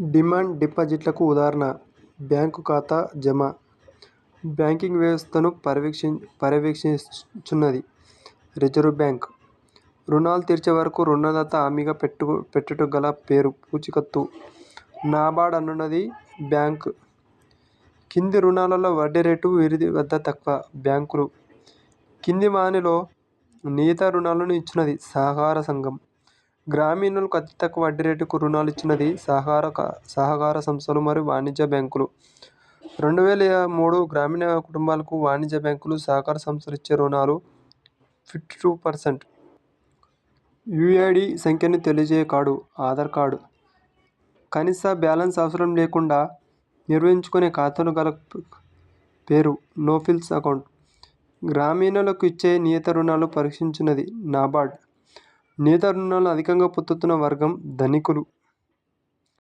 Demand డిపాజిట్లకు ఉదాహరణ. Bank ఖాతా జమ. బ్యాంకింగ్ వ్యవస్థను పర్యవేక్షి పర్యవేక్షిస్తున్నది రిజర్వ్ బ్యాంక్. రుణాలు తీర్చే వరకు రుణదాత హామీగా పెట్టు పెట్టుట గల పేరు పూచీకత్తు. నాబార్డ్ అనున్నది బ్యాంక్. కింది రుణాలలో వడ్డీ రేటు వీరి వద్ద తక్కువ బ్యాంకులు. కింది మానిలో నీత రుణాలను ఇచ్చినది సహకార సంఘం. గ్రామీణులకు అతి తక్కువ వడ్డీ రేటుకు రుణాలు ఇచ్చినది సహకార సహకార సంస్థలు మరియు వాణిజ్య బ్యాంకులు. రెండు వేల మూడు గ్రామీణ కుటుంబాలకు వాణిజ్య బ్యాంకులు సహకార సంస్థలు ఇచ్చే రుణాలు ఫిఫ్టీ టూ పర్సెంట్. యూఐడి సంఖ్యను తెలియజేయ కార్డు ఆధార్ కార్డు. కనీస బ్యాలెన్స్ అవసరం లేకుండా నిర్వహించుకునే ఖాతాను గల పేరు నోఫిల్స్ అకౌంట్. గ్రామీణులకు ఇచ్చే నియత రుణాలు పరీక్షించినది నాబార్డ్. నేత రుణాలు అధికంగా పొందుతున్న వర్గం ధనికులు.